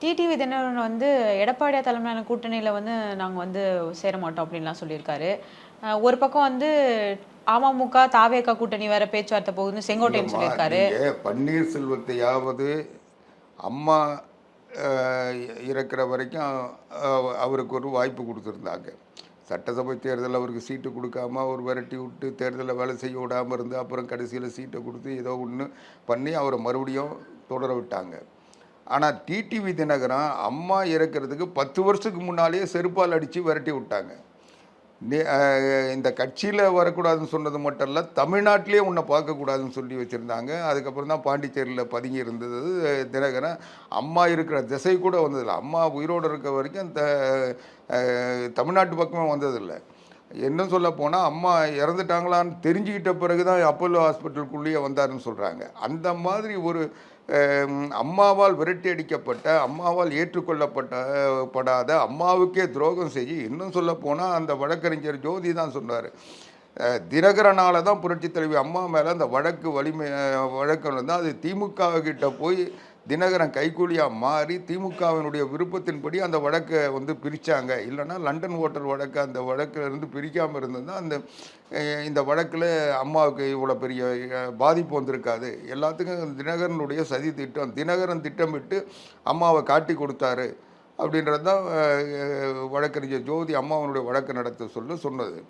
TTV Dinakaran வந்து எடப்பாடியா தலைமையிலான கூட்டணியில வந்து நாங்க வந்து சேர மாட்டோம் அப்படின்லாம் சொல்லியிருக்காரு. ஒரு பக்கம் வந்து அமமுக தாவேகா கூட்டணி வேற பேச்சுவார்த்தை போகுதுன்னு செங்கோட்டையன் சொல்லியிருக்காரு. பன்னீர்செல்வத்தையாவது அம்மா இருக்கிற வரைக்கும் அவருக்கு ஒரு வாய்ப்பு கொடுத்துருந்தாங்க. சட்டசபை தேர்தலில் அவருக்கு சீட்டு கொடுக்காம அவர் விரட்டி விட்டு தேர்தலில் வேலை செய்ய விடாமல் இருந்து அப்புறம் கடைசியில் சீட்டை கொடுத்து ஏதோ ஒன்று பண்ணி அவரை மறுபடியும் தொடர விட்டாங்க. ஆனால் டிடிவி தினகரன் அம்மா இறக்கிறதுக்கு பத்து வருஷத்துக்கு முன்னாலேயே செருப்பால் அடித்து விரட்டி விட்டாங்க. இந்த கட்சியில் வரக்கூடாதுன்னு சொன்னது மட்டும் இல்லை தமிழ்நாட்டிலே உன்னை பார்க்கக்கூடாதுன்னு சொல்லி வச்சுருந்தாங்க. அதுக்கப்புறம் தான் பாண்டிச்சேரியில் பதுங்கி இருந்தது தினகரன். அம்மா இருக்கிற திசை கூட வந்ததில்லை. அம்மா உயிரோடு இருக்க வரைக்கும் த தமிழ்நாட்டு பக்கமே வந்ததில்லை. என்ன சொல்ல போனால் அம்மா இறந்துட்டாங்களான்னு தெரிஞ்சுக்கிட்ட பிறகு தான் அப்போலோ ஹாஸ்பிட்டலுக்குள்ளேயே வந்தாருன்னு சொல்கிறாங்க அந்த மாதிரி ஒரு அம்மாவால் விரட்டி அடிக்கப்பட்ட அம்மாவால் ஏற்றுக்கொள்ளப்பட்ட படாத அம்மாவுக்கே துரோகம் செய்ய இன்னும் சொல்ல போனால் அந்த வழக்கறிஞர் ஜோதி தான் சொன்னார். தினகரனால் தான் புரட்சி தலைவி அம்மா மேலே அந்த வழக்கு வலிமை வழக்கு வந்து அது திமுக கிட்ட போய் தினகரன் கைக்கூலியாக மாறி திமுகவினுடைய விருப்பத்தின்படி அந்த வழக்கை வந்து பிரித்தாங்க இல்லைன்னா லண்டன் ஓட்டல் வழக்கு அந்த வழக்கில் இருந்து பிரிக்காமல் இருந்ததுன்னா அந்த இந்த வழக்கில் அம்மாவுக்கு இவ்வளோ பெரிய பாதிப்பு வந்திருக்காது. எல்லாத்துக்கும் தினகரனுடைய சதி திட்டம் தினகரன் திட்டமிட்டு அம்மாவை காட்டி கொடுத்தாரு அப்படின்றது தான் வழக்கறிஞர் ஜோதி அம்மாவனுடைய வழக்கு நடத்த சொல்ல சொன்னது.